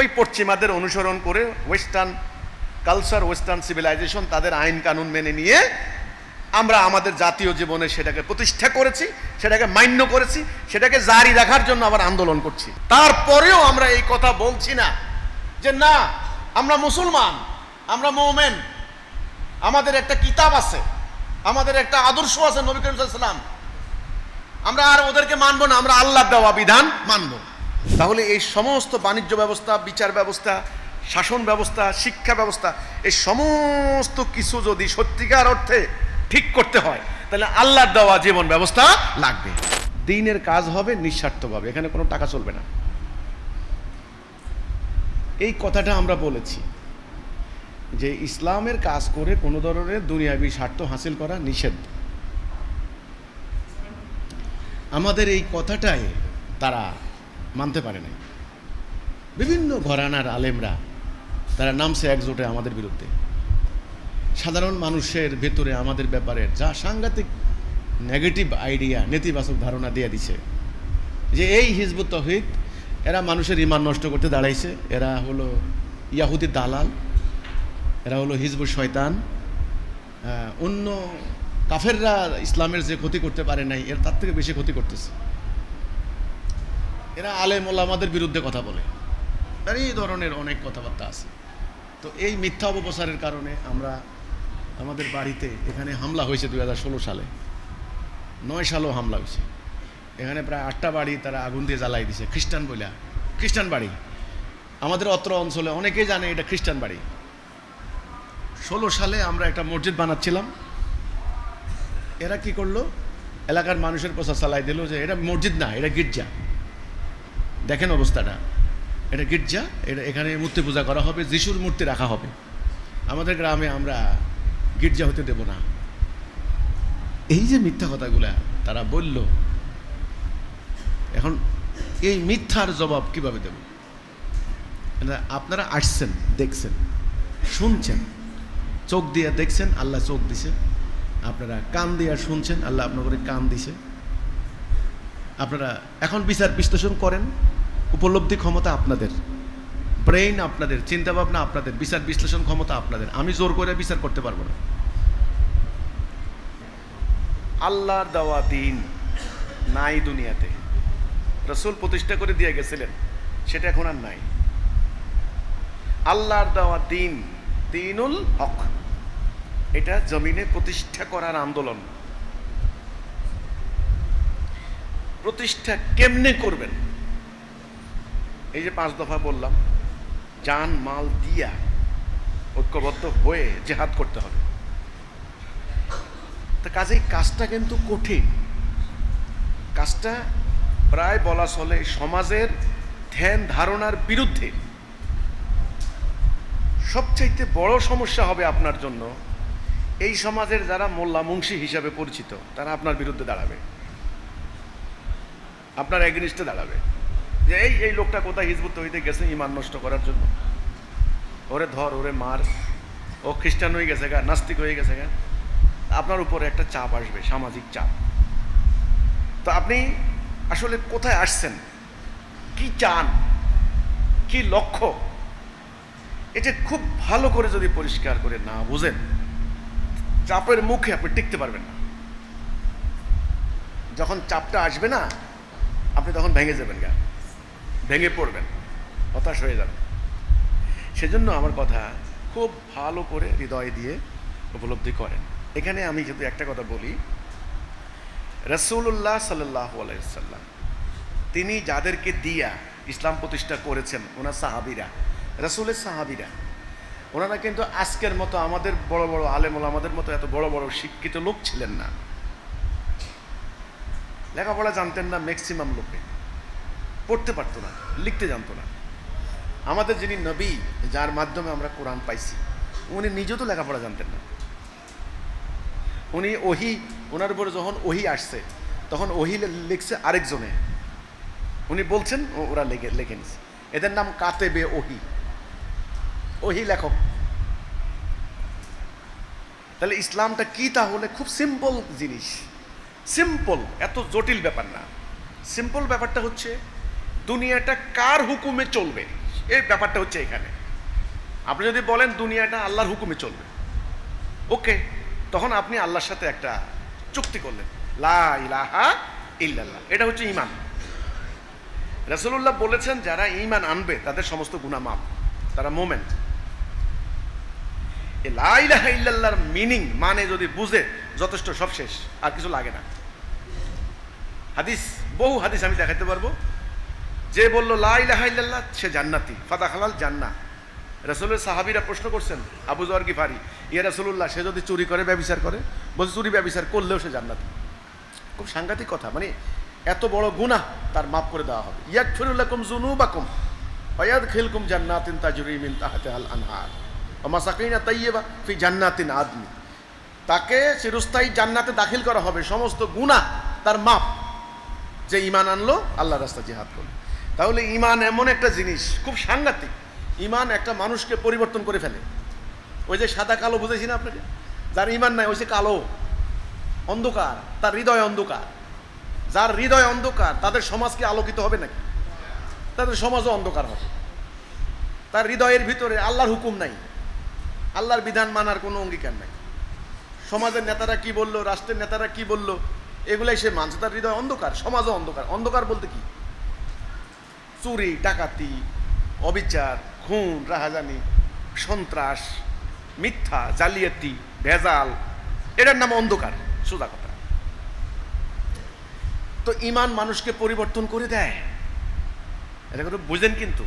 ওই পশ্চিমাদের অনুসরণ করে ওয়েস্টার্ন কালচার, ওয়েস্টার্ন সিভিলাইজেশন তাদের আইন কানুন মেনে নিয়ে আমরা আমাদের জাতীয় জীবনে সেটাকে প্রতিষ্ঠা করেছি, সেটাকে মান্য করেছি, সেটাকে জারি রাখার জন্য আবার আন্দোলন করছি। তারপরেও আমরা এই কথা বলছি না যে না, আমরা মুসলমান, আমরা মোমেন, আমাদের একটা কিতাব আছে, আমাদের একটা আদর্শ আছে নবী করিম আমরা আর ওদেরকে মানবো না, আমরা আল্লাহ দেওয়া বিধান মানবো। তাহলে এই সমস্ত বাণিজ্য ব্যবস্থা, বিচার ব্যবস্থা, শাসন ব্যবস্থা, শিক্ষা ব্যবস্থা, এই সমস্ত কিছু যদি সত্যিকার অর্থে ঠিক করতে হয়, তাহলে আল্লাহর দেওয়া জীবন ব্যবস্থা লাগবে। দিনের কাজ হবে নিঃস্বার্থভাবে এখানে কোনো টাকা চলবে না। এই কথাটা আমরা বলেছি যে ইসলামের কাজ করে কোনো ধরনের দুনিয়াবি স্বার্থ হাসিল করা নিষেধ। আমাদের এই কথাটাই তারা মানতে পারে নাই। বিভিন্ন ঘরানার আলেমরা, তারা নামছে একজোটে আমাদের বিরুদ্ধে। সাধারণ মানুষের ভেতরে আমাদের ব্যাপারে যা সাংঘাতিক নেগেটিভ আইডিয়া নেতিবাচক ধারণা দিয়ে দিছে, যে এই হিজবুত তহিদ, এরা মানুষের ইমান নষ্ট করতে দাঁড়াইছে। এরা হলো ইয়াহুদি দালাল, এরা হলো হিজবুত শয়তান। অন্য কাফেররা ইসলামের যে ক্ষতি করতে পারে নাই, এর তার থেকে বেশি ক্ষতি করতেছে। এরা আলেম ওলামাদের বিরুদ্ধে কথা বলে। আর এই ধরনের অনেক কথাবার্তা আছে। তো এই মিথ্যা অপপ্রচারের কারণে আমরা আমাদের বাড়িতে এখানে হামলা হয়েছে দুই হাজার ষোলো সালে। নয় সালেও হামলা হয়েছে। এখানে প্রায় আটটা বাড়ি তারা আগুন দিয়ে জ্বালাই দিছে। খ্রিস্টান বইলা। খ্রিস্টান বাড়ি। আমাদের অত্র অঞ্চলে অনেকেই জানে এটা খ্রিস্টান বাড়ি। ষোলো সালে আমরা একটা মসজিদ বানাচ্ছিলাম। এরা কি করল? এলাকার মানুষের প্রচার চালাই দিল যে এটা মসজিদ না, এটা গির্জা। দেখেন অবস্থাটা। এটা গির্জা, এটা এখানে মূর্তি পূজা করা হবে, যিশুর মূর্তি রাখা হবে। আমাদের গ্রামে আমরা গির্জা হতে দেব না। এই যে মিথ্যা কথাগুলা তারা বলল, এখন এই মিথ্যার জবাব কীভাবে দেব? আপনারা আসছেন, দেখছেন, শুনছেন, চোখ দিয়ে দেখছেন, আল্লাহ চোখ দিছে। আপনারা কান দিয়ে শুনছেন, আল্লাহ আপনাদের কান দিছে। আপনারা এখন বিচার বিশ্লেষণ করেন। উপলব্ধি ক্ষমতা আপনাদের। ব্রেইন আপনাদের চিন্তা ভাবনা আপনাদের, বিচার বিশ্লেষণ ক্ষমতা আপনাদের। আমি জোর করে বিচার করতে পারব না। আল্লাহর দেওয়া দিন নাই দুনিয়াতে। রসুল প্রতিষ্ঠা করে দিয়ে গেছিলেন, সেটা এখন আর নাই। আল্লাহর দেওয়া দিন, দিনুল হক। এটা জমিনে প্রতিষ্ঠা করার আন্দোলন। প্রতিষ্ঠা কেমনে করবেন? এই যে পাঁচ দফা বললাম জান মাল দিয়া ঐক্যবদ্ধ হয়ে জেহাদ করতে হবে। তা কাজেই কাজটা কিন্তু কঠিন। কাজটা প্রায় বলা চলে সমাজের ধ্যান ধারণার বিরুদ্ধে। সবচাইতে বড় সমস্যা হবে আপনার জন্য এই সমাজের যারা মোল্লা মুন্সি হিসাবে পরিচিত, তারা আপনার বিরুদ্ধে দাঁড়াবে। আপনার এগেনিস্টে দাঁড়াবে। যে এই এই লোকটা কোথায় হিজবুত হইতে গেছে ইমান নষ্ট করার জন্য? ওরে ধর, ওরে মার। ও খ্রিস্টান হয়ে গেছে গা, নাস্তিক হয়ে গেছে গা। আপনার উপরে একটা চাপ আসবে, সামাজিক চাপ। তো আপনি আসলে কোথায় আসছেন? কি চান? কি লক্ষ্য? এটা খুব ভালো করে যদি পরিষ্কার করে না বুঝেন, চাপের মুখে আপনি টিকতে পারবেন না। যখন চাপটা আসবে না, আপনি তখন ভেঙে যাবেন গা। ভেঙে পড়বেন, হতাশ হয়ে যাবেন। সেজন্য আমার কথা খুব ভালো করে হৃদয় দিয়ে উপলব্ধি করেন। এখানে আমি যদি একটা কথা বলি। রসুল্লাহ সাল্লাহ আলাইসাল্লাম তিনি যাদেরকে দিয়া ইসলাম প্রতিষ্ঠা করেছেন, ওনার সাহাবিরা, রসুলের সাহাবিরা, ওনারা কিন্তু আজকের মতো আমাদের বড় বড় আলেমুল আমাদের মতো এত বড় বড় শিক্ষিত লোক ছিলেন না। লেখাপড়া জানতেন না ম্যাক্সিমাম লোকে। পড়তে পারতো না, লিখতে জানতো না। আমাদের যিনি নবী, যার মাধ্যমে আমরা কোরআন পাইছি, উনি নিজেও তো লেখাপড়া জানতেন না। উনি ওহি, ওনার উপরে যখন ওহি আসছে, তখন ওহি লিখছে আরেকজনে। উনি বলছেন ওরা লেগে লেখে নিছে। এদের নাম কাতেবে ওহি। ওহি লেখক। তাহলে ইসলামটা কি তাহলে? খুব সিম্পল জিনিস। সিম্পল এত জটিল ব্যাপার না। সিম্পল ব্যাপারটা হচ্ছে দুনিয়াটা কার হুকুমে চলবে? এই ব্যাপারটা হচ্ছে এখানে। আপনি যদি বলেন দুনিয়াটা আল্লাহর হুকুমে চলবে, ওকে, তখন আপনি আল্লাহর সাথে একটা চুক্তি করলেন। লা ইল্লাল্লাহ, এটা হচ্ছে ইমান রাসূলুল্লাহ বলেছেন, যারা ইমান আনবে, তাদের সমস্ত গুনাহ মাপ তারা মোমেন্ট ইল্লাল্লাহর মিনিং মানে যদি বুঝে, যথেষ্ট সব শেষ আর কিছু লাগে না। হাদিস, বহু হাদিস আমি দেখাতে পারব। যে বলল, লা ইলাহা ইল্লাল্লাহ সে জান্নাতি। ফাদা খালাল জান্না রাসূলের সাহাবিরা প্রশ্ন করছেন, আবু জর গিফারি ইয়া রাসূলুল্লাহ, সে যদি চুরি করে, ব্যবিচার করে, বলছে চুরি, ব্যবিচার করলেও সে জান্নাতি। খুব সাংঘাতিক কথা মানে এত বড় গুনাহ তার মাফ করে দেওয়া হবে। ইয়াক ফিরুল্লাকুম জুনুবাকুম ওয়াদ খিলকুম জান্নাতিন তাজরি মিন তাহতিহাল আনহার মাসাকিনা তাইয়্যিবা ফি জান্নাতিন আদমি তাকে চিরস্থায়ী জান্নাতে দাখিল করা হবে। সমস্ত গুনাহ তার মাপ যে ইমান আনলো আল্লাহ রাস্তা জিহাদ করল। তাহলে ইমান এমন একটা জিনিস, খুব সাংঘাতিক। ইমান একটা মানুষকে পরিবর্তন করে ফেলে। ওই যে সাদা কালো বুঝেছি না আপনাকে? যার ইমান নাই, ওই যে কালো। অন্ধকার, তার হৃদয় অন্ধকার। যার হৃদয় অন্ধকার, তাদের সমাজ কি আলোকিত হবে নাকি? তাদের সমাজও অন্ধকার হবে। তার হৃদয়ের ভিতরে আল্লাহর হুকুম নাই। আল্লাহর বিধান মানার কোনো অঙ্গীকার নাই। সমাজের নেতারা কি বলল, রাষ্ট্রের নেতারা কি বলল, এগুলাই সে মানছে। তার হৃদয় অন্ধকার, সমাজও অন্ধকার। অন্ধকার বলতে কি? চুরি, ডাকাতি, অবিচার, খুন, রাহাজানি, সন্ত্রাস, মিথ্যা, জালিয়াতি, ভেজাল, এটার নাম অন্ধকার, সোজা কথা। তো ইমান মানুষকে পরিবর্তন করে দেয়। এটা কিন্তু বুঝেন কিন্তু।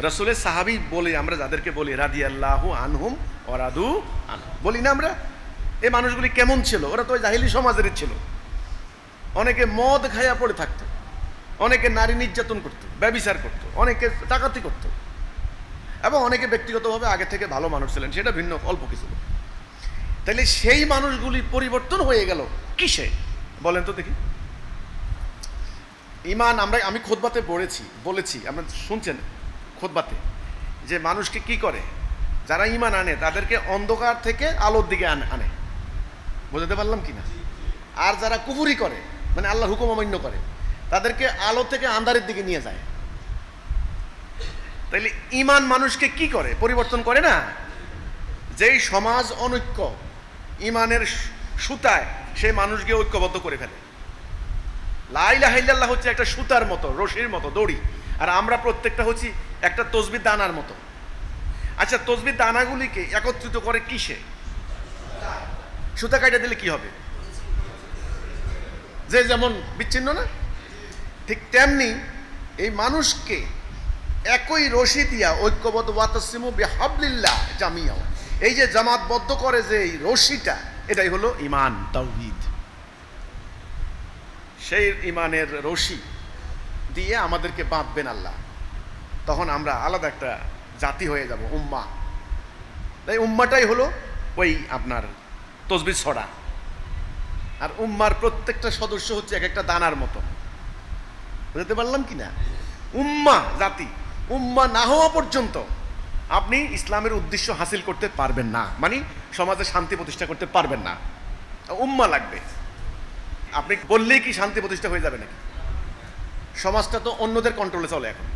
রসুলের সাহাবি বলি, আমরা যাদেরকে বলি রাদি আল্লাহ আনহুম অরাদু আনহুম বলি না আমরা? এই মানুষগুলি কেমন ছিল? ওরা তো জাহিলি সমাজের ছিল। অনেকে মদ খাইয়া পড়ে থাকতো। অনেকে নারী নির্যাতন করতো, ব্যবিচার করতো, অনেকে ডাকাতি করতো। এবং অনেকে ব্যক্তিগতভাবে আগে থেকে ভালো মানুষ ছিলেন, সেটা ভিন্ন, অল্প কিছু। তাহলে সেই মানুষগুলি পরিবর্তন হয়ে গেল কিসে? বলেন তো দেখি। ইমান আমরা, আমি খোদবাতে পড়েছি, বলেছি, আমরা শুনছেন খোদবাতে, যে মানুষকে কি করে? যারা ইমান আনে, তাদেরকে অন্ধকার থেকে আলোর দিকে আনে আনে। বোঝাতে পারলাম কি না আর যারা কুফুরি করে মানে আল্লাহ হুকুম অমান্য করে তাদেরকে আলো থেকে আন্ধারের দিকে নিয়ে যায়। তাইলে ইমান মানুষকে কি করে? পরিবর্তন করে না? যেই সমাজ অনৈক্য ইমানের সুতায় সেই মানুষকে ঐক্যবদ্ধ করে ফেলে। লাইলাহিল্লাহ হচ্ছে একটা সুতার মতো, রশির মতো, দড়ি। আর আমরা প্রত্যেকটা হচ্ছি একটা তসবির দানার মতো। আচ্ছা তসবির দানাগুলিকে একত্রিত করে কিসে? সুতা কাটা দিলে কি হবে? যে যেমন বিচ্ছিন্ন না? ঠিক তেমনি এই মানুষকে একই রশি দিয়া ঐক্যবদ্ধ ওয়াতসিমু বিহাবলিল্লাহ জামিয়াও। এই যে জামাতবদ্ধ করে যে এই রশিটা, এটাই হলো ইমান তাওহীদ। সেই ইমানের রশি দিয়ে আমাদেরকে বাঁধবেন আল্লাহ। তখন আমরা আলাদা একটা জাতি হয়ে যাব, উম্মা। তাই উম্মাটাই হলো ওই আপনার তসবির ছড়া। আর উম্মার প্রত্যেকটা সদস্য হচ্ছে এক একটা দানার মতো বুঝতে পারলাম কি না উম্মা, জাতি। উম্মা না হওয়া পর্যন্ত আপনি ইসলামের উদ্দেশ্য হাসিল করতে পারবেন না। মানে সমাজে শান্তি প্রতিষ্ঠা করতে পারবেন না। উম্মা লাগবে। আপনি বললেই কি শান্তি প্রতিষ্ঠা হয়ে যাবে নাকি? সমাজটা তো অন্যদের কন্ট্রোলে চলে এখন।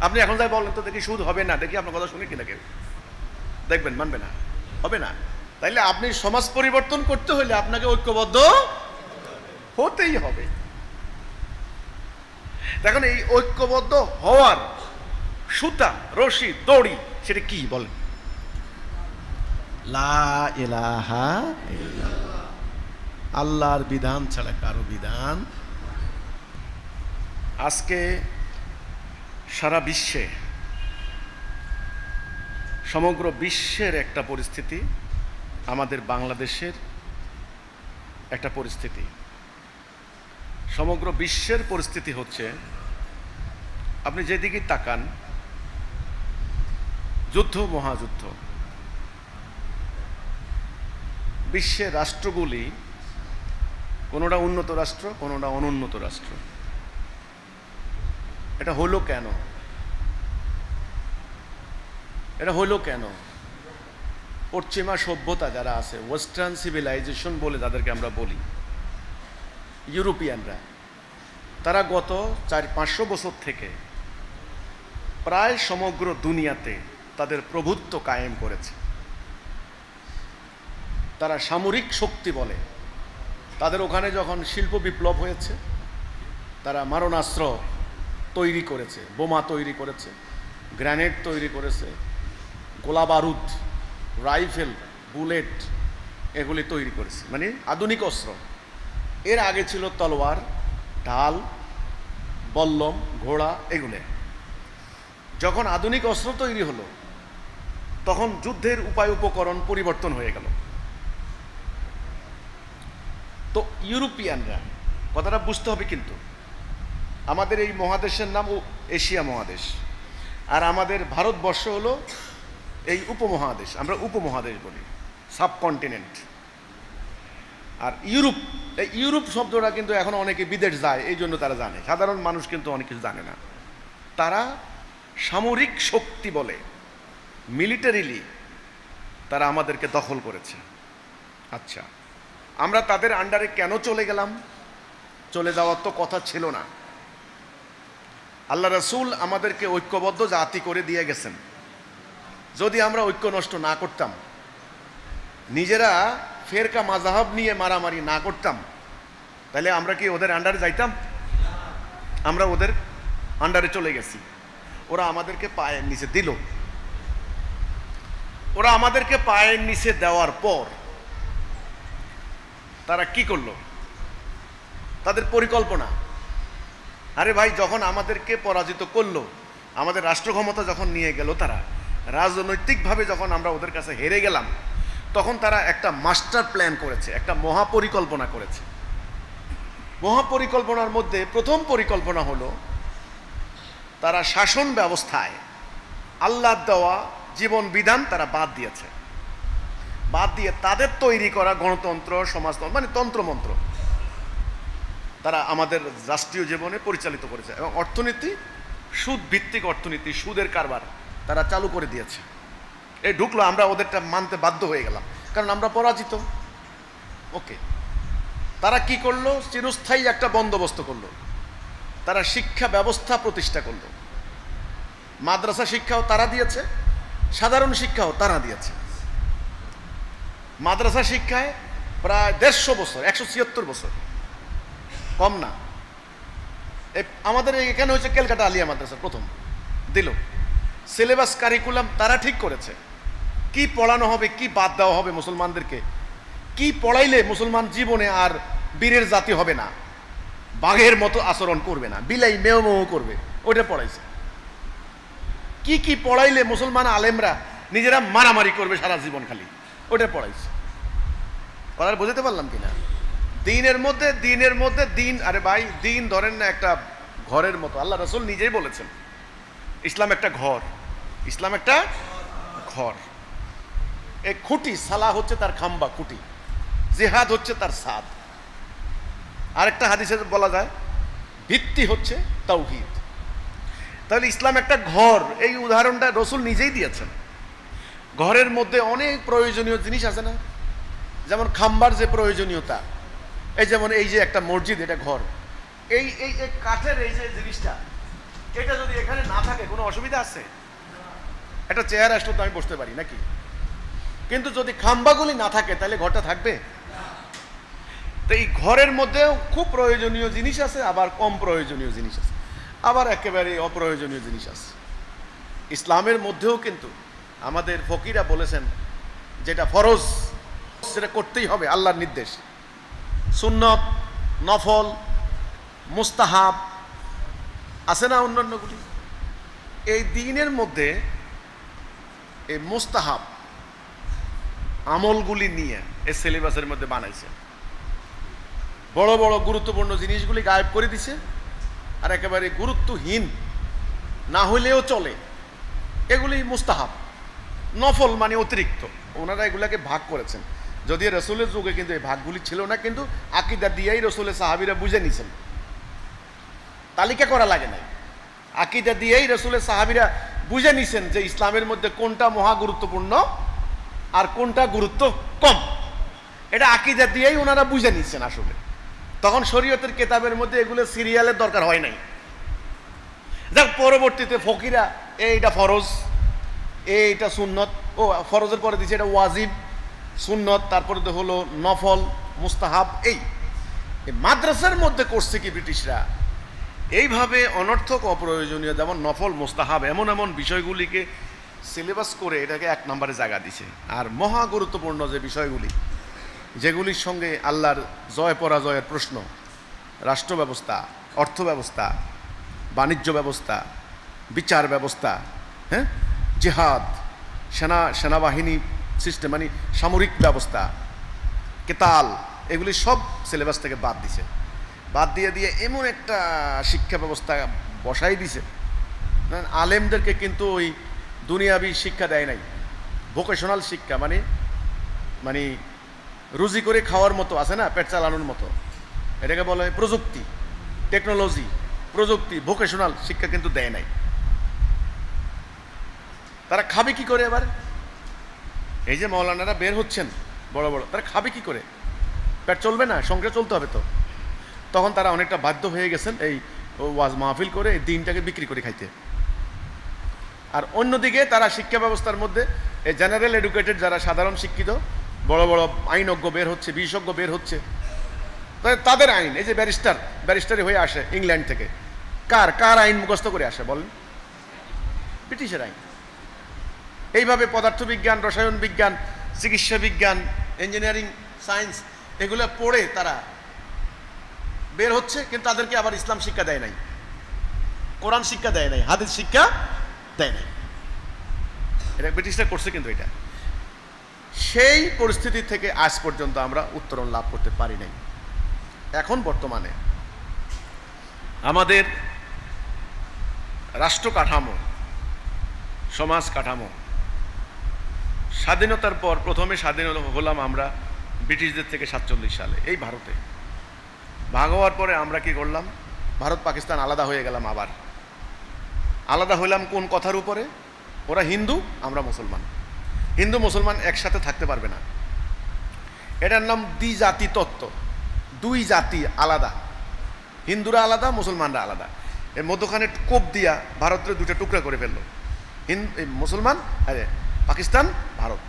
আপনি এখন যাই বলেন তো দেখি সুদ হবে না, দেখি আপনার কথা শুনে কিনা কেউ। দেখবেন, মানবে না। হবে না। তাইলে আপনি সমাজ পরিবর্তন করতে হলে আপনাকে ঐক্যবদ্ধ হতেই হবে। দেখুন এই ঐক্যবদ্ধ হওয়ার সুতা, রশি, দড়ি, সেটা কি বলেন? আল্লাহর বিধান ছাড়া কারও বিধান। আজকে সারা বিশ্বে, সমগ্র বিশ্বের একটা পরিস্থিতি, আমাদের বাংলাদেশের একটা পরিস্থিতি। সমগ্র বিশ্বের পরিস্থিতি হচ্ছে, আপনি যেদিকে তাকান, যুদ্ধ মহাযুদ্ধ। বিশ্বের রাষ্ট্রগুলি কোনোটা উন্নত রাষ্ট্র, কোনোটা অনুন্নত রাষ্ট্র। এটা হলো কেন? এটা হলো কেন? পশ্চিমা সভ্যতা যারা আছে ওয়েস্টার্ন সিভিলাইজেশন বলে তাদেরকে আমরা বলি। ইউরোপিয়ানরা। তারা গত চার পাঁচশো বছর থেকে প্রায় সমগ্র দুনিয়াতে তাদের প্রভুত্ব কায়েম করেছে। তারা সামরিক শক্তি বলে। তাদের ওখানে যখন শিল্প বিপ্লব হয়েছে, তারা মারণাস্ত্র তৈরি করেছে, বোমা তৈরি করেছে গ্র্যানেড তৈরি করেছে, গোলা বারুদ, রাইফেল, বুলেট, এগুলি তৈরি করেছে। মানে আধুনিক অস্ত্র। এর আগে ছিল তলোয়ার, ঢাল, বল্লম, ঘোড়া এগুলো। যখন আধুনিক অস্ত্র তৈরি হলো, তখন যুদ্ধের উপায় উপকরণ পরিবর্তন হয়ে গেল। তো ইউরোপিয়ানরা, কথাটা বুঝতে হবে কিন্তু, আমাদের এই মহাদেশের নাম এশিয়া মহাদেশ, আর আমাদের ভারতবর্ষ হলো এই উপমহাদেশ, আমরা উপমহাদেশ বলি, সাবকন্টিনেন্ট। আর ইউরোপ, এই ইউরোপ শব্দটা কিন্তু এখন অনেকে বিদেশ যায়, এই জন্য তারা জানে। সাধারণ মানুষ কিন্তু অনেক কিছু জানে না। তারা সামরিক শক্তি বলে, মিলিটারিলি তারা আমাদেরকে দখল করেছে। আচ্ছা আমরা তাদের আন্ডারে কেন চলে গেলাম? চলে যাওয়ার তো কথা ছিল না। আল্লাহ রসুল আমাদেরকে ঐক্যবদ্ধ জাতি করে দিয়ে গেছেন। যদি আমরা ঐক্য নষ্ট না করতাম, নিজেরা ফেরকা মাজাহাব নিয়ে মারামারি না করতাম। তাহলে আমরা কি ওদের আন্ডারে যাইতাম? আমরা ওদের আন্ডারে চলে গেছি। ওরা আমাদেরকে পায়ের নিচে দিল। ওরা আমাদেরকে পায়ের নিচে দেওয়ার পর তারা কি করল? তাদের পরিকল্পনা। আরে ভাই, যখন আমাদেরকে পরাজিত করল, আমাদের রাষ্ট্র ক্ষমতা যখন নিয়ে গেল তারা, রাজনৈতিকভাবে যখন আমরা ওদের কাছে হেরে গেলাম তখন তারা একটা মাস্টার প্ল্যান করেছে, একটা মহাপরিকল্পনা করেছে। মহাপরিকল্পনার মধ্যে প্রথম পরিকল্পনা হলো, তারা শাসন ব্যবস্থায় আল্লাহ দেওয়া, জীবন বিধান তারা বাদ দিয়েছে। বাদ দিয়ে তাদের তৈরি করা গণতন্ত্র, সমাজতন্ত্র মানে তন্ত্রমন্ত্র। তারা আমাদের রাষ্ট্রীয় জীবনে পরিচালিত করেছে এবং অর্থনীতি, সুদ ভিত্তিক অর্থনীতি, সুদের কারবার তারা চালু করে দিয়েছে। এই ঢুকলো, আমরা ওদেরটা মানতে বাধ্য হয়ে গেলাম। কারণ আমরা পরাজিত। ওকে। তারা কি করল? চিরস্থায়ী একটা বন্দোবস্ত করল। তারা শিক্ষা ব্যবস্থা প্রতিষ্ঠা করল। মাদ্রাসা শিক্ষাও তারা দিয়েছে, সাধারণ শিক্ষাও তারা দিয়েছে। মাদ্রাসা শিক্ষায় প্রায় দেড়শো বছর, একশো ছিয়াত্তর বছর। কম না। আমাদের এখানে হচ্ছে ক্যালকাটা আলিয়া মাদ্রাসা প্রথম। দিল। সিলেবাস কারিকুলাম তারা ঠিক করেছে। কি পড়ানো হবে, কি বাদ দেওয়া হবে মুসলমানদেরকে? কি পড়াইলে মুসলমান জীবনে আর বীরের জাতি হবে না? বাঘের মতো আচরণ করবে না, বিলাই মেয় মেয় করবে, ওইটা পড়াইছে। কি কি পড়াইলে মুসলমান আলেমরা নিজেরা মারামারি করবে সারা জীবন খালি ওটা পড়াইছে। কথাটা বুঝতে পারলাম কিনা? দিনের মধ্যে দিনের মধ্যে, দিন, আরে ভাই, দিন ধরেন না একটা ঘরের মতো, আল্লাহ রসুল নিজেই বলেছেন, ইসলাম একটা ঘর, ইসলাম একটা ঘর। এই খুঁটি সালা হচ্ছে তার খাম্বা, খুঁটি। জেহাদ হচ্ছে তার সাদ। আরেকটা হাদিসে বলা যায়, ভিত্তি হচ্ছে তাওহিদ। তাহলে ইসলাম একটা ঘর। এই উদাহরণটা রসুল নিজেই দিয়েছেন। ঘরের মধ্যে অনেক প্রয়োজনীয় জিনিস আছে না? যেমন খাম্বার যে প্রয়োজনীয়তা। এই যেমন এই যে একটা মসজিদ, এটা ঘর। এই এই এই কাঠের এই যে জিনিসটা, এটা যদি এখানে না থাকে, কোনো অসুবিধা আছে? একটা চেয়ার আসলে তো আমি বসতে পারি, নাকি? কিন্তু যদি খাম্বাগুলি না থাকে, তাহলে ঘরটা থাকবে? তো এই ঘরের মধ্যেও খুব প্রয়োজনীয় জিনিস আছে, আবার কম প্রয়োজনীয় জিনিস আছে। আবার একেবারে অপ্রয়োজনীয় জিনিস আছে। ইসলামের মধ্যেও কিন্তু আমাদের ফকিরা বলেছেন, যেটা ফরজ, সেটা করতেই হবে, আল্লাহর নির্দেশ। সুন্নত, নফল, মুস্তাহাব, আছে না অন্যান্যগুলি? এই দিনের মধ্যে এই মুস্তাহাব আমলগুলি নিয়ে এই সিলেবাসের মধ্যে বানাইছে। বড় বড় গুরুত্বপূর্ণ জিনিসগুলি গায়েব করে দিছে আর একেবারে গুরুত্বহীন না হইলেও চলে। এগুলি মুস্তাহাব, নফল মানে অতিরিক্ত। ওনারা এগুলাকে ভাগ করেছেন। যদি রসুলের যুগে কিন্তু এই ভাগগুলি ছিল না, কিন্তু আকিদা দিয়েই রসুলের সাহাবিরা বুঝে নিছেন। তালিকা করা লাগে নাই। আকিদা দিয়েই রসুলের সাহাবিরা বুঝে নিছেন যে ইসলামের মধ্যে কোনটা মহা গুরুত্বপূর্ণ আর কোনটা গুরুত্ব কম? এটা আকিদা দিয়েই ওনারা বুঝে নিচ্ছেন আসলে। তখন শরীয়তের কেতাবের মধ্যে এগুলো সিরিয়ালের দরকার হয় নাই। যাক, পরবর্তীতে ফকিরা, এইটা ফরজ, এইটা সুন্নত। ও, ফরজের পরে দিচ্ছে এটা ওয়াজিব, সুন্নত। তারপরে তো হলো নফল, মুস্তাহাব এই মাদ্রাসার মধ্যে করছে কি ব্রিটিশরা? এইভাবে অনর্থক অপ্রয়োজনীয়, যেমন নফল, মোস্তাহাব, এমন এমন বিষয়গুলিকে সিলেবাস করে এটাকে এক নম্বরে জায়গা দিছে। আর মহা গুরুত্বপূর্ণ যে বিষয়গুলি, যেগুলির সঙ্গে আল্লাহর জয় পরাজয়ের প্রশ্ন, রাষ্ট্র ব্যবস্থা, অর্থ ব্যবস্থা, বাণিজ্য ব্যবস্থা, বিচার ব্যবস্থা হ্যাঁ? জেহাদ, সেনা, সেনাবাহিনী সিস্টেম মানে সামরিক ব্যবস্থা, কেতাল, এগুলি সব সিলেবাস থেকে বাদ দিছে। বাদ দিয়ে দিয়ে এমন একটা শিক্ষা ব্যবস্থা বসাই দিছে। আলেমদেরকে কিন্তু ওই দুনিয়াবি শিক্ষা দেয় নাই। ভোকেশনাল শিক্ষা মানে মানে রুজি করে খাওয়ার মতো আছে না, পেট চালানোর মতো। এটাকে বলা হয় প্রযুক্তি টেকনোলজি প্রযুক্তি ভোকেশনাল শিক্ষা কিন্তু দেয় নাই। তারা খাবে কি করে এবার? এই যে মৌলানারা বের হচ্ছেন, বড় বড়, তারা খাবে কি করে? পেট চলবে না, সংসার চলতে হবে তো। তখন তারা অনেকটা বাধ্য হয়ে গেছেন এই ওয়াজ মাহফিল করে, এই দিনটাকে বিক্রি করে খাইতে। আর অন্যদিকে তারা শিক্ষা ব্যবস্থার মধ্যে, এই জেনারেল এডুকেটেড যারা সাধারণ শিক্ষিত, বড় বড় আইনজ্ঞ বের হচ্ছে, বিশেষজ্ঞ বের হচ্ছে তাদের আইন, এই যে ব্যারিস্টার ব্যারিস্টারি হয়ে আসে ইংল্যান্ড থেকে। কার কার আইন মুখস্থ করে আসে বলেন? ব্রিটিশের আইন। এইভাবে পদার্থবিজ্ঞান, রসায়ন বিজ্ঞান, চিকিৎসা বিজ্ঞান ইঞ্জিনিয়ারিং সায়েন্স এগুলো পড়ে তারা বের হচ্ছে, কিন্তু তাদেরকে আবার ইসলাম শিক্ষা দেয় নাই। কোরআন শিক্ষা দেয় নাই, হাদিস শিক্ষা দেয় নাই। এটা ব্রিটিশরা করছে কিন্তু এটা। সেই পরিস্থিতি থেকে আজ পর্যন্ত আমরা উত্তরণ লাভ করতে পারি নাই। এখন বর্তমানে আমাদের রাষ্ট্র কাঠামো সমাজ কাঠামো স্বাধীনতার পর প্রথমে স্বাধীন হল- হলাম আমরা ব্রিটিশদের থেকে সাতচল্লিশ সালে এই ভারতে। ভাগ হওয়ার পরে আমরা কি করলাম? ভারত পাকিস্তান আলাদা হয়ে গেলাম আবার। আলাদা হইলাম কোন কথার উপরে? ওরা হিন্দু, আমরা মুসলমান। হিন্দু, মুসলমান একসাথে থাকতে পারবে না। এটার নাম দ্বিজাতি তত্ত্ব দুই জাতি আলাদা। হিন্দুরা আলাদা, মুসলমানরা আলাদা। এর মধ্যখানে কোপ দিয়া ভারতের দুটো টুকরা করে ফেলল। হিন্দু মুসলমান, আরে পাকিস্তান, ভারত।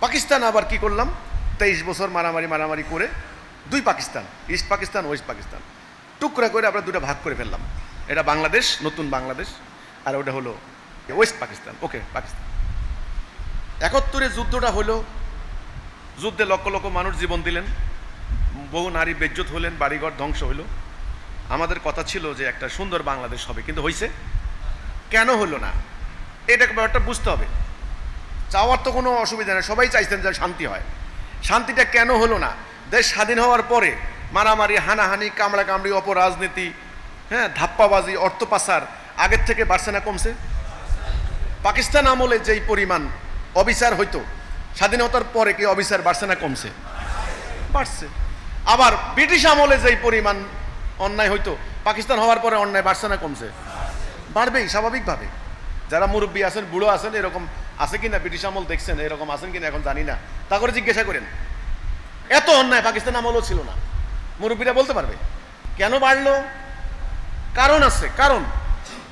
পাকিস্তান আবার কি করলাম? তেইশ বছর মারামারি মারামারি করে দুই পাকিস্তান, ইস্ট পাকিস্তান, ওয়েস্ট পাকিস্তান। টুকরা করে আমরা দুটো ভাগ করে ফেললাম। এটা বাংলাদেশ, নতুন বাংলাদেশ, আর ওটা হলো ওয়েস্ট পাকিস্তান ওকে পাকিস্তান একাত্তরে যুদ্ধটা হলো, যুদ্ধে লক্ষ লক্ষ মানুষ জীবন দিলেন, বহু নারী বেজ্জত হলেন, বাড়িঘর ধ্বংস হলো। আমাদের কথা ছিল যে একটা সুন্দর বাংলাদেশ হবে, কিন্তু হয়েছে কেন হলো না? এটা ব্যাপারটা বুঝতে হবে। চাওয়ার তো কোনো অসুবিধা নেই, সবাই চাইছেন যে শান্তি হয়। শান্তিটা কেন হলো না? দেশ স্বাধীন হওয়ার পরে মারামারি, হানাহানি কামড়া কামড়ি অপরাজনীতি হ্যাঁ ধাপ্পাবাজি অর্থ পাচার আগের থেকে বাড়ছে না, কমছে। পাকিস্তান আমলে যেই পরিমাণ অবিচার হইতো, স্বাধীনতার পরে কি অবিচার বাড়ছে না, কমছে? বাড়ছে। আবার ব্রিটিশ আমলে যেই পরিমাণ অন্যায় হইতো, পাকিস্তান হওয়ার পরে অন্যায় বাড়ছে না, কমছে? বাড়বেই, স্বাভাবিকভাবে। যারা মুরব্বী আছেন, বুড়ো আছেন, এরকম আছে কিনা, ব্রিটিশ আমল দেখছেন, এরকম আছেন কিনা, এখন জানি না। তা করে জিজ্ঞাসা করেন, এত অন্যায় পাকিস্তান আমলও ছিল না। মুরব্বীরা বলতে পারবে, কেন বাড়লো? কারণ আছে, কারণ।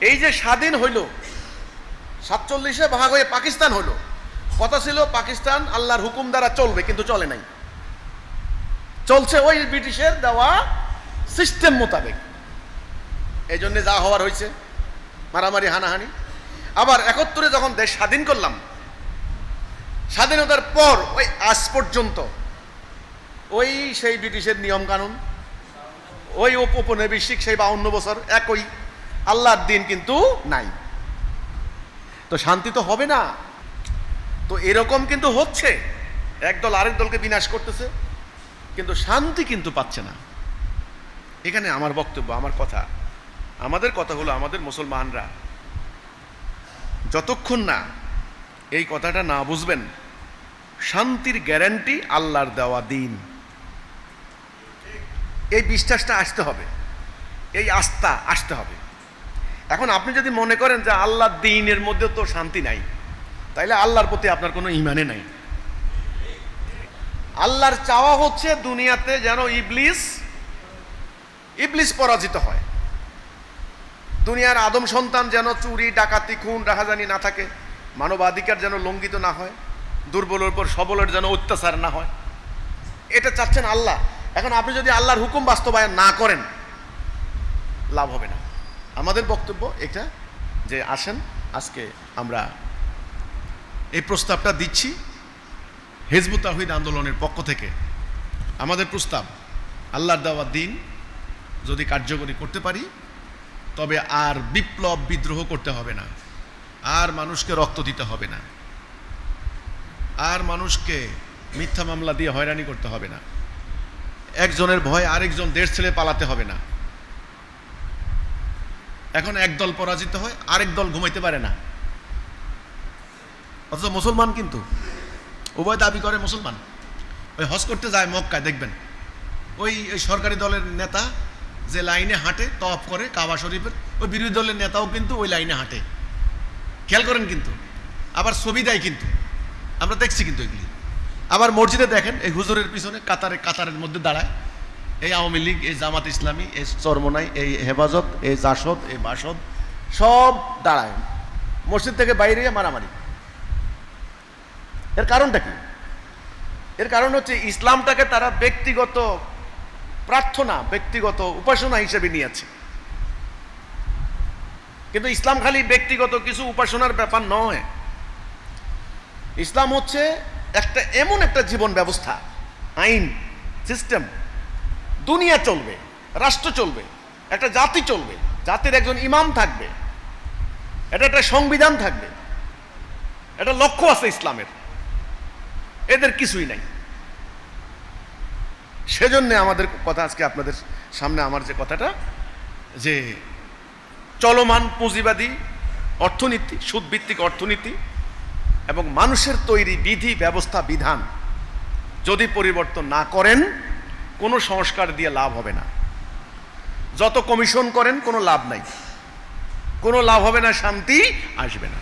এই যে স্বাধীন হইল, সাতচল্লিশে ভাগ হয়ে পাকিস্তান হলো কথা ছিল পাকিস্তান আল্লাহর হুকুম দ্বারা চলবে, কিন্তু চলে নাই। চলছে ওই ব্রিটিশের দেওয়া সিস্টেম মোতাবেক। এই জন্যে যা হওয়ার হয়েছে মারামারি, হানাহানি। আবার একাত্তরে যখন দেশ স্বাধীন করলাম, স্বাধীনতার পর ওই আজ পর্যন্ত, ওই সেই ব্রিটিশের নিয়ম কানুন ওই উপ- উপনিবেশিক সেই বাউন্ন বছর একই। আল্লাহর দিন কিন্তু নাই। তো শান্তি তো হবে না। তো এরকম কিন্তু হচ্ছে। একদল আরেক দলকে বিনাশ করতেছে। কিন্তু শান্তি কিন্তু পাচ্ছে না। এখানে আমার বক্তব্য, আমার কথা। আমাদের কথা হলো আমাদের মুসলমানরা যতক্ষণ না এই কথাটা না বুঝবেন, শান্তির গ্যারান্টি আল্লাহর দেওয়া দিন। এই বিশ্বাসটা আসতে হবে। এই আস্থা আসতে হবে। এখন আপনি যদি মনে করেন যে আল্লাহ দিনের মধ্যে তো শান্তি নাই, তাইলে আল্লাহর প্রতি আপনার কোনো ইমানে নাই। আল্লাহর চাওয়া হচ্ছে দুনিয়াতে যেন ইবলিস ইবলিস পরাজিত হয়। দুনিয়ার আদম সন্তান যেন চুরি, ডাকাতি, খুন, রাহাজানি না থাকে, মানবাধিকার যেন লঙ্ঘিত না হয়, দুর্বলের উপর সবলের যেন অত্যাচার না হয়। এটা চাচ্ছেন আল্লাহ। এখন আপনি যদি আল্লাহর হুকুম বাস্তবায়ন না করেন, লাভ হবে না। আমাদের বক্তব্য এটা যে, আসেন, আজকে আমরা এই প্রস্তাবটা দিচ্ছি হেজবুত তাহিদ আন্দোলনের পক্ষ থেকে। আমাদের প্রস্তাব, আল্লাহর দেওয়া দিন যদি কার্যকরী করতে পারি, তবে আর বিপ্লব বিদ্রোহ করতে হবে না। আর মানুষকে রক্ত দিতে হবে না। আর মানুষকে মিথ্যা মামলা দিয়ে হয়রানি করতে হবে না। একজনের ভয় আরেকজন দেশ ছেড়ে পালাতে হবে না। এখন এক দল পরাজিত হয়, আরেক দল ঘুমাইতে পারে না। অথচ মুসলমান কিন্তু, উভয় দাবি করে মুসলমান। ওই হজ করতে যায় মক্কায়, দেখবেন। ওই ওই সরকারি দলের নেতা যে লাইনে হাঁটে তফ করে কাবা শরীফের, ওই বিরোধী দলের নেতাও কিন্তু ওই লাইনে হাঁটে। খেয়াল করেন কিন্তু, আবার ছবি দেয় কিন্তু। আমরা দেখছি কিন্তু এগুলি। আবার মসজিদে দেখেন, এই হুজুরের পিছনে কাতারে, কাতারের মধ্যে দাঁড়ায়। এই আওয়ামী লীগ, এই জামাত ইসলামী, এই চরমনাই, এই হেফাজত, এই জাসদ, এই বাসদ, সব দাঁড়ায়। মসজিদ থেকে বাইরে মারামারি। এর কারণটা কি? এর কারণ হচ্ছে ইসলামটাকে তারা ব্যক্তিগত প্রার্থনা, ব্যক্তিগত উপাসনা হিসেবে নিয়েছে। কিন্তু ইসলাম খালি ব্যক্তিগত কিছু উপাসনার ব্যাপার নয়। ইসলাম হচ্ছে একটা এমন একটা জীবন ব্যবস্থা, আইন সিস্টেম দুনিয়া চলবে, রাষ্ট্র চলবে, একটা জাতি চলবে, জাতির একজন ইমাম থাকবে, এটা একটা সংবিধান থাকবে, এটা লক্ষ্য আছে ইসলামের, এদের কিছুই নাই। সেজন্য আমাদের কথা আজকে আপনাদের সামনে আমার যে কথাটা, যে চলমান পুঁজিবাদী অর্থনীতি, সুদভিত্তিক অর্থনীতি এবং মানুষের তৈরি বিধি, ব্যবস্থা, বিধান যদি পরিবর্তন না করেন, কোনো সংস্কার দিয়ে লাভ হবে না। যত কমিশন করেন, কোনো লাভ নাই। কোনো লাভ হবে না, শান্তি আসবে না।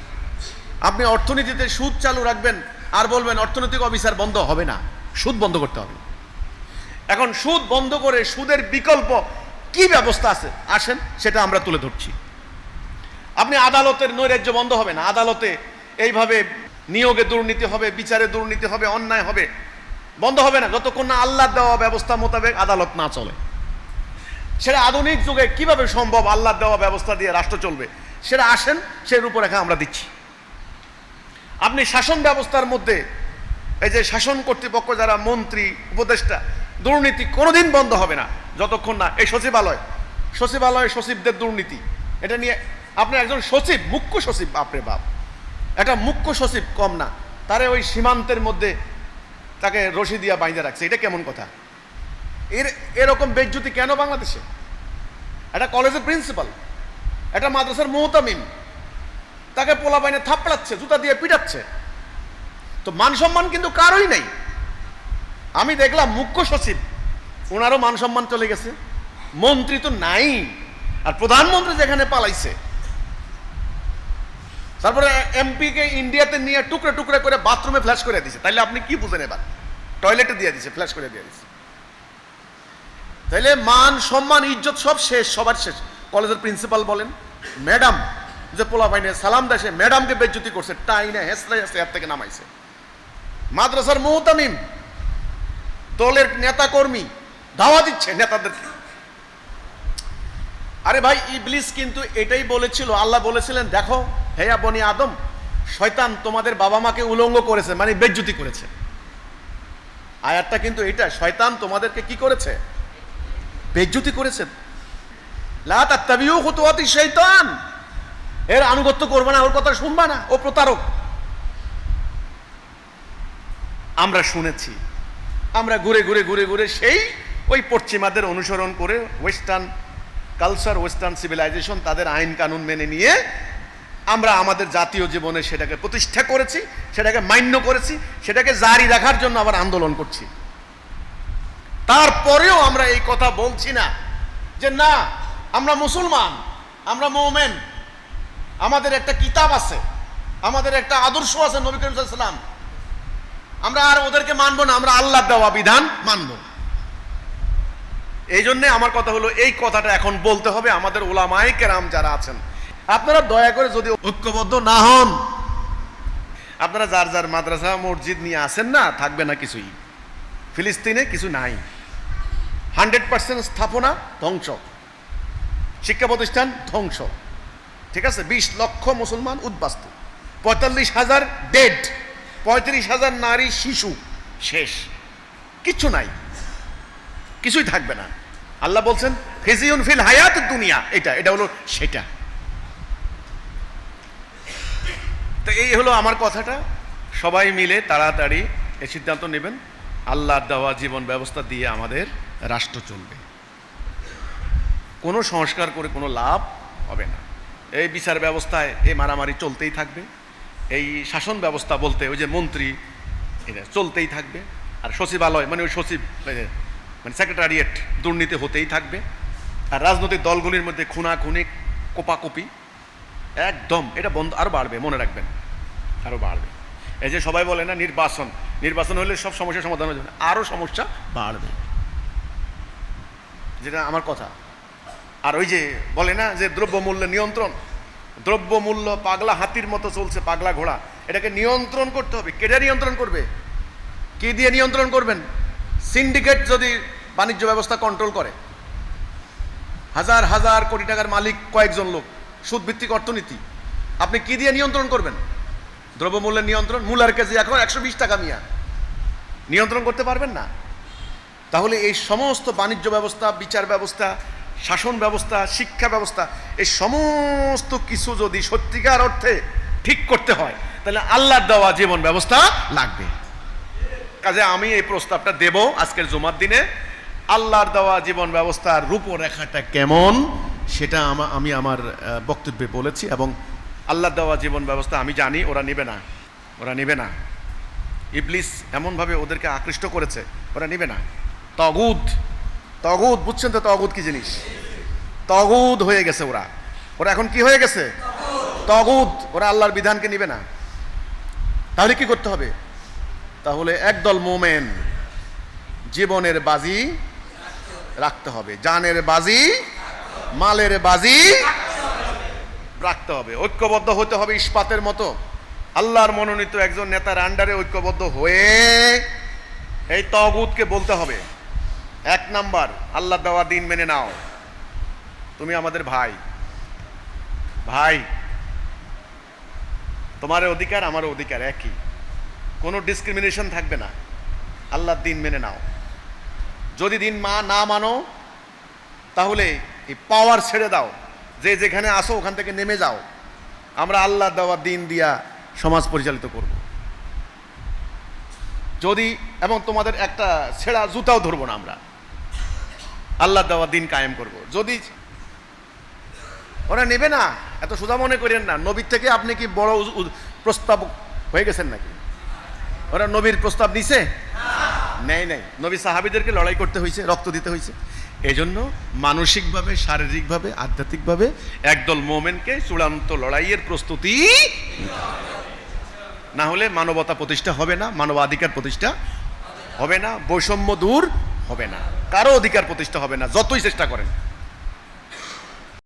আপনি অর্থনীতিতে সুদ চালু রাখবেন, আর বলবেন অর্থনৈতিক অফিসার বন্ধ হবে না, সুদ বন্ধ করতে হবে। এখন সুদ বন্ধ করে সুদের বিকল্প কি ব্যবস্থা আছে? আসেন, সেটা আমরা তুলে ধরছি। আপনি আদালতের নৈরাজ্য বন্ধ হবে না। আদালতে এইভাবে নিয়োগে দুর্নীতি হবে, বিচারে দুর্নীতি হবে, অন্যায় হবে, বন্ধ হবে না। যতক্ষণ না আল্লাহ দেওয়া ব্যবস্থা মোতাবেক আদালত না চলে। সেটা আধুনিক যুগে কীভাবে সম্ভব আল্লাহ দেওয়া ব্যবস্থা দিয়ে রাষ্ট্র চলবে? সেটা আসেন, সে রূপরেখা আমরা দিচ্ছি। আপনি শাসন ব্যবস্থার মধ্যে, এই যে শাসন কর্তৃপক্ষ যারা মন্ত্রী, উপদেষ্টা, দুর্নীতি কোনোদিন বন্ধ হবে না। যতক্ষণ না, এই সচিবালয় সচিবালয় সচিবদের দুর্নীতি। এটা নিয়ে আপনি একজন সচিব, মুখ্য সচিব বাপরে বাপ একটা মুখ্য সচিব কম না, তারে ওই সীমান্তের মধ্যে তাকে রশি দিয়া বাইন্দে রাখছে। এটা কেমন কথা? এর, এরকম বেজ্জুতি কেন বাংলাদেশে? একটা কলেজের প্রিন্সিপাল, একটা মাদ্রাসার মোহতামিম, তাকে পোলা বাইনে থাপড়াচ্ছে, জুতা দিয়ে পিটাচ্ছে। তো মান সম্মান কিন্তু কারোই নাই। আমি দেখলাম মুখ্য সচিব, ওনারও মান সম্মান চলে গেছে, মন্ত্রী তো নাই, আর প্রধানমন্ত্রী যেখানে পালাইছে তারপরে এমপি কে ইন্ডিয়াতে নিয়ে টুকরে টুকরে করে বাথরুমে ফ্ল্যাশ করে দিছে তাইলে আপনি কি বুঝেন এবার? টয়লেটে দিয়ে দিছে ফ্ল্যাশ করে দিয়ে দিছে তাইলে মান, সম্মান, ইজ্জত সব শেষ, সবার শেষ। কলেজের প্রিন্সিপাল বলেন ম্যাডাম যে পোলা বাইনে সালাম দেশে ম্যাডামকে বেজ্জতি করছে, টাইনে হেসলে হেসলে এর থেকে নামাইছে। মাদ্রাসার মোহতামিম, দলের নেতা কর্মী ধাওয়া দিচ্ছে নেতাদেরকে। আরে ভাই, ইবলিস কিন্তু এটাই বলেছিল, আল্লাহ বলেছিলেন, দেখো হেয়া বনি আদম, শয়তান তোমাদের বাবা মাকে উলঙ্গ করেছে মানে বেজ্জুতি করেছে। আয়াতটা কিন্তু এটা, শয়তান তোমাদেরকে কি করেছে? বেজ্জুতি করেছে। খুতুওয়াতি এর আনুগত্য করবে না, ওর কথা শুনবা না, ও প্রতারক। আমরা শুনেছি, আমরা ঘুরে ঘুরে ঘুরে ঘুরে সেই ওই পশ্চিমাদের অনুসরণ করে ওয়েস্টার্ন কালচার ওয়েস্টার্ন সিভিলাইজেশন তাদের আইন কানুন মেনে নিয়ে আমরা আমাদের জাতীয় জীবনে সেটাকে প্রতিষ্ঠা করেছি, সেটাকে মান্য করেছি, সেটাকে জারি রাখার জন্য আবার আন্দোলন করছি। তারপরেও আমরা এই কথা বলছি না যে না, আমরা মুসলমান, আমরা মোমেন, আমাদের একটা কিতাব আছে, আমাদের একটা আদর্শ আছে নবী করিম আমরা আর ওদেরকে মানবো না, আমরা আল্লাহ দেওয়া বিধান মানব। এই জন্যে আমার কথা হলো, এই কথাটা এখন বলতে হবে আমাদের ওলামাই কেরাম যারা আছেন। আপনারা দয়া করে যদি ঐক্যবদ্ধ না হন, আপনারা যার যার মাদ্রাসা, মসজিদ নিয়ে আসেন না, থাকবে না কিছুই। ফিলিস্তিনে কিছু নাই। হান্ড্রেড পার্সেন্ট স্থাপনা ধ্বংস। শিক্ষা প্রতিষ্ঠান ধ্বংস। ঠিক আছে? বিশ লক্ষ মুসলমান উদ্বাস্তু। পঁয়তাল্লিশ হাজার ডেড পঁয়ত্রিশ হাজার নারী, শিশু শেষ। কিচ্ছু নাই। কিছুই থাকবে না। আল্লাহ বলছেন ফিজিউন ফিল হায়াত দুনিয়া। এটা এটা হলো সেটা। তো এই হলো আমার কথাটা। সবাই মিলে তাড়াতাড়ি এই সিদ্ধান্ত নেবেন। আল্লাহর দেওয়া জীবন ব্যবস্থা দিয়ে আমাদের রাষ্ট্র চলবে। কোনো সংস্কার করে কোনো লাভ হবে না। এই বিচার ব্যবস্থায় এই মারামারি চলতেই থাকবে। এই শাসন ব্যবস্থা বলতে ওই যে মন্ত্রী এটা চলতেই থাকবে। আর সচিবালয় মানে ওই সচিব মানে সেক্রেটারিয়েট দুর্নীতি হতেই থাকবে। আর রাজনৈতিক দলগুলির মধ্যে খুনাখুনি, কোপাকুপি, একদম এটা বন্ধ আরও বাড়বে, মনে রাখবেন আরও বাড়বে। এই যে সবাই বলে না নির্বাচন নির্বাচন হলে সব সমস্যার সমাধান হয়ে যাবে আরও সমস্যা বাড়বে। যেটা আমার কথা। আর ওই যে বলে না যে দ্রব্যমূল্য নিয়ন্ত্রণ, দ্রব্যমূল্য পাগলা হাতির মতো চলছে পাগলা ঘোড়া, এটাকে নিয়ন্ত্রণ করতে হবে। কেটে নিয়ন্ত্রণ করবে? কি দিয়ে নিয়ন্ত্রণ করবেন? সিন্ডিকেট যদি বাণিজ্য ব্যবস্থা কন্ট্রোল করে, হাজার হাজার কোটি টাকার মালিক কয়েকজন লোক, সুদভিত্তিক অর্থনীতি, আপনি কি দিয়ে নিয়ন্ত্রণ করবেন? দ্রব্যমূল্যের নিয়ন্ত্রণ, মূলার কেজি এখন একশো বিশ টাকা মিয়া। নিয়ন্ত্রণ করতে পারবেন না? তাহলে এই সমস্ত বাণিজ্য ব্যবস্থা, বিচার ব্যবস্থা, শাসন ব্যবস্থা, শিক্ষা ব্যবস্থা, এই সমস্ত কিছু যদি সত্যিকার অর্থে ঠিক করতে হয়, তাহলে আল্লাহর দেওয়া জীবন ব্যবস্থা লাগবে। কাজে আমি এই প্রস্তাবটা দেব আজকের জুমার দিনে। আল্লাহর দেওয়া জীবন ব্যবস্থার রূপরেখাটা কেমন, সেটা আমা- আমি আমার বক্তব্যে বলেছি এবং আল্লাহর দেওয়া জীবন ব্যবস্থা আমি জানি, ওরা নেবে না। ওরা নেবে না। ইবলিস এমনভাবে ওদেরকে আকৃষ্ট করেছে, ওরা নেবে না। তগুদ তগুদ বুঝছেন তো তগুদ কি জিনিস? তগুদ হয়ে গেছে ওরা। ওরা এখন কি হয়ে গেছে? তগুদ ওরা আল্লাহর বিধানকে নিবে না। তাহলে কি করতে হবে? তাহলে একদল মোমেন জীবনের বাজি রাখতে হবে, জানের বাজি, মালের বাজি রাখতে হবে, ঐক্যবদ্ধ হতে হবে ইস্পাতের মতো। আল্লাহর মনোনীত একজন নেতার আন্ডারে ঐক্যবদ্ধ হয়ে এই তগুদকে বলতে হবে। এক নাম্বার, আল্লাহ দেওয়া দিন মেনে নাও। তুমি আমাদের ভাই। ভাই, তোমার অধিকার আমার অধিকার একই। কোনো ডিসক্রিমিনেশন থাকবে না। আল্লাহর দিন মেনে নাও। যদি দিন মা না মানো, তাহলে এই পাওয়ার ছেড়ে দাও। যে যেখানে আসো, ওখান থেকে নেমে যাও। আমরা আল্লাহ দেওয়া দিন দিয়া সমাজ পরিচালিত করব। যদি এবং তোমাদের একটা ছেঁড়া জুতাও ধরবো না আমরা। আল্লাহ দেওয়া দিন কায়েম করব। যদি ওরা নেবে না, এত সোজা মনে করেন না। নবীর থেকে আপনি কি বড় প্রস্তাব হয়ে গেছেন নাকি? ওরা নবীর প্রস্তাব দিছে? নেই নেই। নবী সাহাবিদেরকে লড়াই করতে হয়েছে রক্ত দিতে হয়েছে এই জন্য মানসিকভাবে, শারীরিকভাবে, আধ্যাত্মিকভাবে একদল মোমেনকে চূড়ান্ত লড়াইয়ের প্রস্তুতি না হলে মানবতা প্রতিষ্ঠা হবে না, মানবাধিকার প্রতিষ্ঠা হবে না, বৈষম্য দূর হবে না। কারও অধিকার প্রতিষ্ঠা হবে না, যতই চেষ্টা করেন।